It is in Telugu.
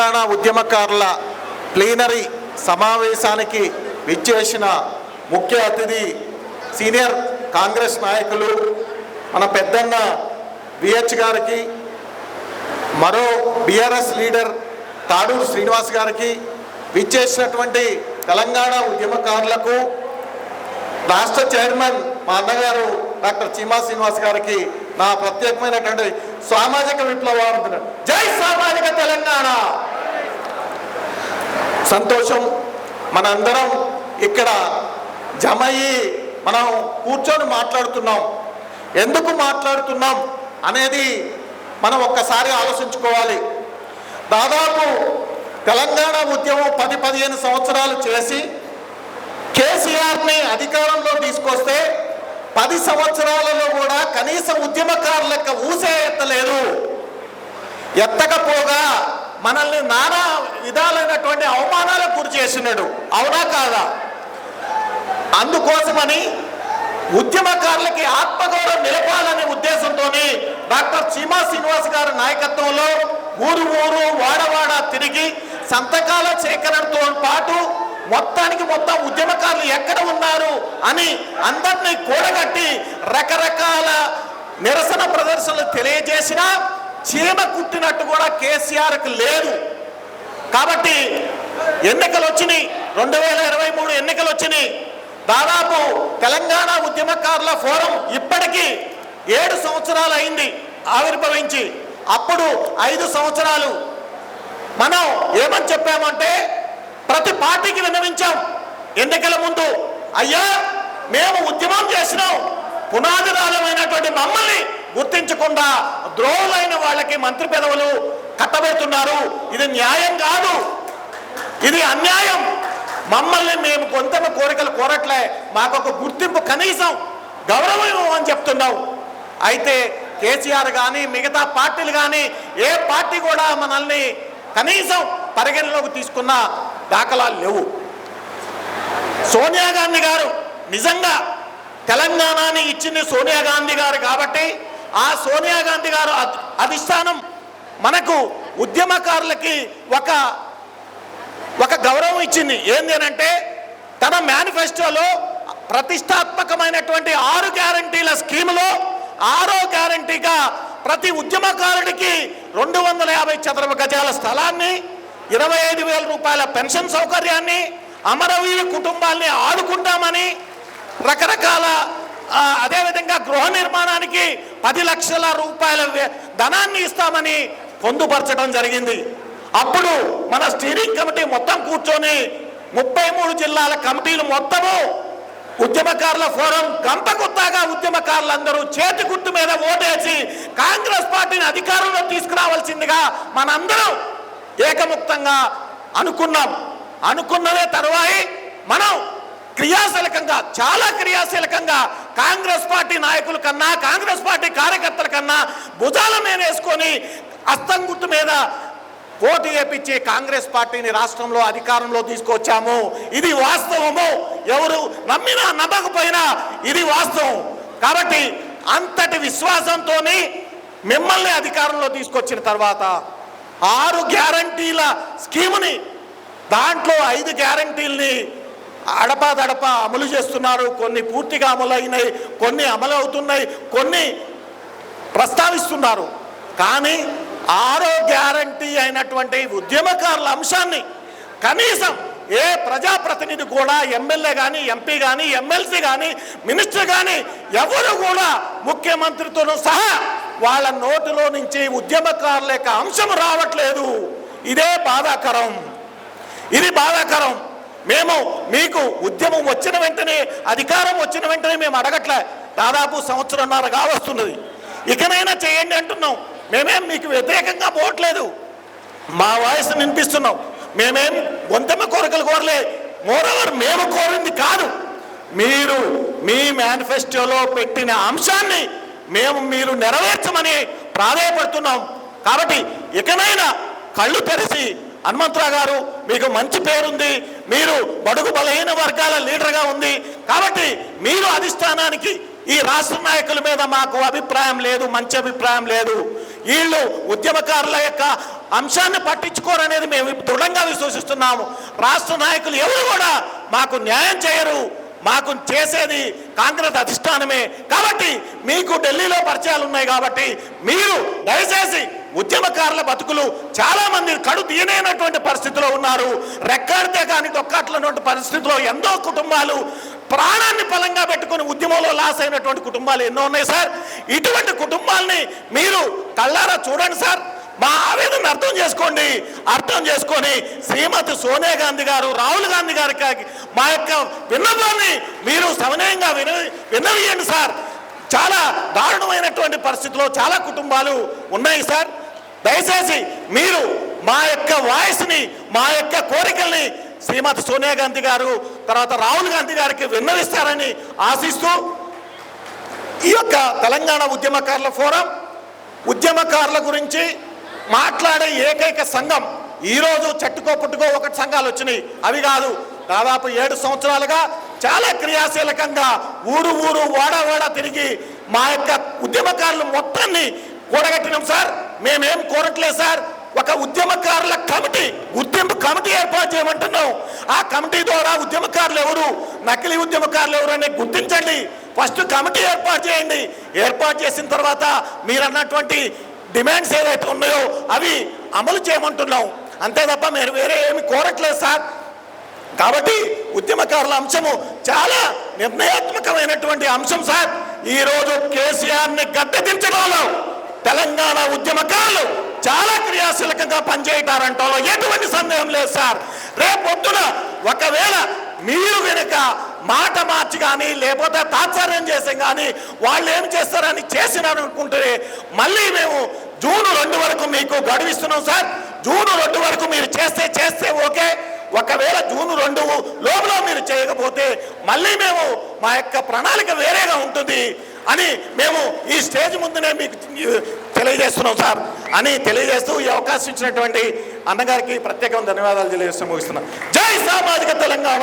తెలంగాణ ఉద్యమకారుల ప్లీనరీ సమావేశానికి విచ్చేసిన ముఖ్య అతిథి సీనియర్ కాంగ్రెస్ నాయకులు మన పెద్దన్న విహెచ్ గారికి మరో బీఆర్ఎస్ లీడర్ తాడూరు శ్రీనివాస్ గారికి విచ్చేసినటువంటి తెలంగాణ ఉద్యమకారులకు రాష్ట్ర చైర్మన్ మా అన్నగారు డాక్టర్ చీమా శ్రీనివాస్ గారికి నా ప్రత్యేకమైనటువంటి సామాజిక విప్లవం జై సామాజిక తెలంగాణ! సంతోషం. మనందరం ఇక్కడ జమ అయ్యి మనం కూర్చొని మాట్లాడుతున్నాం. ఎందుకు మాట్లాడుతున్నాం అనేది మనం ఒక్కసారి ఆలోచించుకోవాలి. దాదాపు తెలంగాణ ఉద్యమం పది పదిహేను సంవత్సరాలు చేసి కేసీఆర్ని అధికారంలో తీసుకొస్తే పది సంవత్సరాలలో కూడా కనీసం ఉద్యమకారుల లెక్క ఊసే ఎత్తలేదు. ఎత్తకపోగా మనల్ని నానా విధాలైనటువంటి అవమానాలకు గురి చేసినాడు. అవునా కాదా? అందుకోసమని ఉద్యమకారులకి ఆత్మగౌరవం నిలపాలనే ఉద్దేశంతోనే డాక్టర్ చీమా శ్రీనివాస్ గారి నాయకత్వంలో ఊరు ఊరు వాడవాడ తిరిగి సంతకాల సేకరణతో పాటు మొత్తానికి మొత్తం ఉద్యమకారులు ఎక్కడ ఉన్నారు అని అందరినీ కూడగట్టి రకరకాల నిరసన ప్రదర్శనలు తెలియజేసినా చీమ కుట్టినట్టు కూడా కేసీఆర్కి లేదు. కాబట్టి ఎన్నికలు వచ్చినాయి. రెండు వేల ఇరవై మూడు ఎన్నికలు వచ్చినాయి. దాదాపు తెలంగాణ ఉద్యమకారుల ఫోరం ఇప్పటికీ ఏడు సంవత్సరాలు అయింది ఆవిర్భవించి. అప్పుడు ఐదు సంవత్సరాలు. మనం ఏమని చెప్పామంటే ప్రతి పార్టీకి విన్నవించాం. ఎన్నికల ముందు అయ్యా మేము ఉద్యమం చేసినాం. పునాదిరాలమైనటువంటి మమ్మల్ని గుర్తించకుండా ద్రోహులైన వాళ్ళకి మంత్రి పెదవులు కట్టబెడుతున్నారు. ఇది న్యాయం కాదు. ఇది అన్యాయం. మమ్మల్ని మేము కొంత కోరికలు కోరట్లే. మాకు ఒక గుర్తింపు కనీసం గౌరవం అని చెప్తున్నాం అయితే కేసీఆర్ కానీ మిగతా పార్టీలు కానీ ఏ పార్టీ కూడా మనల్ని కనీసం పరిగణలోకి తీసుకున్న దాఖలాలు లేవు. సోనియా గాంధీ గారు నిజంగా తెలంగాణని ఇచ్చింది సోనియా గాంధీ గారు కాబట్టి ఆ సోనియా గాంధీ గారు అధిష్టానం మనకు ఉద్యమకారులకి ఒక ఒక గౌరవం ఇచ్చింది. ఏంది అని అంటే తన మేనిఫెస్టోలో ప్రతిష్టాత్మకమైనటువంటి ఆరు గ్యారంటీల స్కీములో ఆరో గ్యారంటీగా ప్రతి ఉద్యమకారుడికి రెండు వందల యాభై చదరపు గజాల స్థలాన్ని ఇరవై ఐదు వేల రూపాయల పెన్షన్ సౌకర్యాన్ని అమరవీరు కుటుంబాల్ని ఆడుకుంటామని రకరకాల అదేవిధంగా గృహ నిర్మాణానికి పది లక్షల రూపాయల ధనాన్ని ఇస్తామని పొందుపరచడం జరిగింది. అప్పుడు మన స్టీరింగ్ కమిటీ మొత్తం కూర్చొని ముప్పై మూడు జిల్లాల కమిటీలు మొత్తము ఉద్యమకారుల ఫోరం గంపగుత్తాగా ఉద్యమకారులందరూ చేతి గుర్తు మీద ఓటేసి కాంగ్రెస్ పార్టీని అధికారంలో తీసుకురావాల్సిందిగా మనందరం ఏకముక్తంగా అనుకున్నాం. అనుకున్నదే తరువాయి. మనం క్రియాశీలకంగా చాలా క్రియాశీలకంగా కాంగ్రెస్ పార్టీ నాయకుల కన్నా కాంగ్రెస్ పార్టీ కార్యకర్తల కన్నా భుజాల మీద వేసుకొని అస్తం మీద ఓటు వేపించి కాంగ్రెస్ పార్టీని రాష్ట్రంలో అధికారంలో తీసుకొచ్చాము. ఇది వాస్తవము. ఎవరు నమ్మినా నమ్మకపోయినా ఇది వాస్తవం. కాబట్టి అంతటి విశ్వాసంతో మిమ్మల్ని అధికారంలో తీసుకొచ్చిన తర్వాత ఆరు గ్యారంటీల స్కీముని దాంట్లో ఐదు గ్యారంటీల్ని అడపాదడప అమలు చేస్తున్నారు. కొన్ని పూర్తిగా అమలైనాయి కొన్ని అమలు అవుతున్నాయి కొన్ని ప్రస్తావిస్తున్నారు. కానీ ఆరో గ్యారంటీ అయినటువంటి ఉద్యమకారుల అంశాన్ని కనీసం ఏ ప్రజాప్రతినిధి కూడా ఎమ్మెల్యే కానీ ఎంపీ కానీ ఎమ్మెల్సీ కానీ మినిస్టర్ కానీ ఎవరు కూడా ముఖ్యమంత్రితో సహా వాళ్ళ నోటిలో నుంచి ఉద్యమకారుల యొక్క అంశం రావట్లేదు. ఇదే బాధాకరం. ఇది బాధాకరం. మేము మీకు ఉద్యమం వచ్చిన వెంటనే అధికారం వచ్చిన వెంటనే మేము అడగట్లే. దాదాపు సంవత్సరంన్నర కావస్తున్నది. ఇకనైనా చేయండి అంటున్నాం. మేమేం మీకు వ్యతిరేకంగా పోవట్లేదు. మా వాయిస్ వినిపిస్తున్నాం. మేమేం గొంతెమ్మ కోరికలు కోరలే. మోరవర్ మేము కోరింది కాదు. మీరు మీ మేనిఫెస్టోలో పెట్టిన అంశాన్ని మేము మీరు నెరవేర్చమని ప్రాధాయపడుతున్నాం. కాబట్టి ఇకనైనా కళ్ళు తెరిచి హనుమంతరావు గారు మీకు మంచి పేరుంది. మీరు బడుగు బలహీన వర్గాల లీడర్గా ఉంది. కాబట్టి మీరు అధిష్టానానికి ఈ రాష్ట్ర నాయకుల మీద మాకు అభిప్రాయం లేదు మంచి అభిప్రాయం లేదు. వీళ్ళు ఉద్యమకారుల యొక్క అంశాన్ని పట్టించుకోరనేది మేము దృఢంగా విశ్వసిస్తున్నాము. రాష్ట్ర నాయకులు ఎవరు కూడా మాకు న్యాయం చేయరు. మాకు చేసేది కాంగ్రెస్ అధిష్టానమే. కాబట్టి మీకు ఢిల్లీలో పరిచయాలు ఉన్నాయి కాబట్టి మీరు దయచేసి ఉద్యమకారుల బతుకులు చాలా మంది కడు తీయనైనటువంటి పరిస్థితిలో ఉన్నారు. రెక్కాడితే కానీ దొక్కట్లటువంటి పరిస్థితిలో ఎంతో కుటుంబాలు ప్రాణాన్ని బలంగా పెట్టుకుని ఉద్యమంలో లాస్ అయినటువంటి కుటుంబాలు ఎన్నో ఉన్నాయి సార్. ఇటువంటి కుటుంబాలని మీరు కళ్ళారా చూడండి సార్. మా ఆవేదన అర్థం చేసుకోండి. అర్థం చేసుకొని శ్రీమతి సోనియా గాంధీ గారు రాహుల్ గాంధీ గారికి మా యొక్క విన్నపాన్ని మీరు సమన్వయంగా విన విన్నవియండి సార్. చాలా దారుణమైనటువంటి పరిస్థితిలో చాలా కుటుంబాలు ఉన్నాయి సార్. దయచేసి మీరు మా యొక్క వాయిస్ని మా యొక్క కోరికల్ని శ్రీమతి సోనియా గాంధీ గారు తర్వాత రాహుల్ గాంధీ గారికి విన్నవిస్తారని ఆశిస్తూ ఈ యొక్క తెలంగాణ ఉద్యమకారుల ఫోరం ఉద్యమకారుల గురించి మాట్లాడే ఏకైక సంఘం ఈరోజు చెట్టుకో పుట్టుకో ఒకటి సంఘాలు వచ్చినాయి. అవి కాదు దాదాపు ఏడు సంవత్సరాలుగా చాలా క్రియాశీలకంగా ఊరు ఊరు వాడ వాడ తిరిగి మా యొక్క ఉద్యమకారులు మొత్తాన్ని కూడగట్టినాం సార్. మేమేం కోరట్లేదు సార్. ఒక ఉద్యమకారుల కమిటీ ఉద్యమ కమిటీ ఏర్పాటు చేయమంటున్నాం. ఆ కమిటీ ద్వారా ఉద్యమకారులు ఎవరు? నకిలీ ఉద్యమకారులు ఎవరు అనేది గుర్తించండి. ఫస్ట్ కమిటీ ఏర్పాటు చేయండి. ఏర్పాటు చేసిన తర్వాత మీరు అన్నటువంటి డిమాండ్స్ ఏదైతే ఉన్నాయో అవి అమలు చేయమంటున్నాం. అంతే తప్ప మీరు వేరే ఏమి కోరట్లేదు సార్. కాబట్టి ఉద్యమకారుల అంశము చాలా నిర్ణయాత్మకమైనటువంటి అంశం సార్. ఈరోజు కేసీఆర్ని గద్దె దించడంలో తెలంగాణ ఉద్యమకారులు చాలా క్రియాశీలకంగా పనిచేయటారంటలో ఎటువంటి సందేహం లేదు సార్. రేపొద్దున ఒకవేళ మీరు వెనుక మాట మార్చి కానీ లేకపోతే తాత్సర్యం చేసాం కానీ వాళ్ళు ఏం చేస్తారని చేసినారనుకుంటే మళ్ళీ మేము జూన్ రెండు వరకు మీకు గడువిస్తున్నాం సార్. జూన్ రెండు వరకు మీరు చేస్తే చేస్తే ఓకే. ఒకవేళ జూన్ రెండు లోపల మీరు చేయకపోతే మళ్ళీ మేము మా యొక్క ప్రణాళిక వేరేగా ఉంటుంది. అని మేము ఈ స్టేజ్ ముందునే మీకు తెలియజేస్తున్నాం సార్. అని తెలియజేస్తూ ఈ అవకాశం ఇచ్చినటువంటి అన్నగారికి ప్రత్యేకంగా ధన్యవాదాలు తెలియజేస్తూ ముగిస్తున్నాం. జై సామాజిక తెలంగాణ!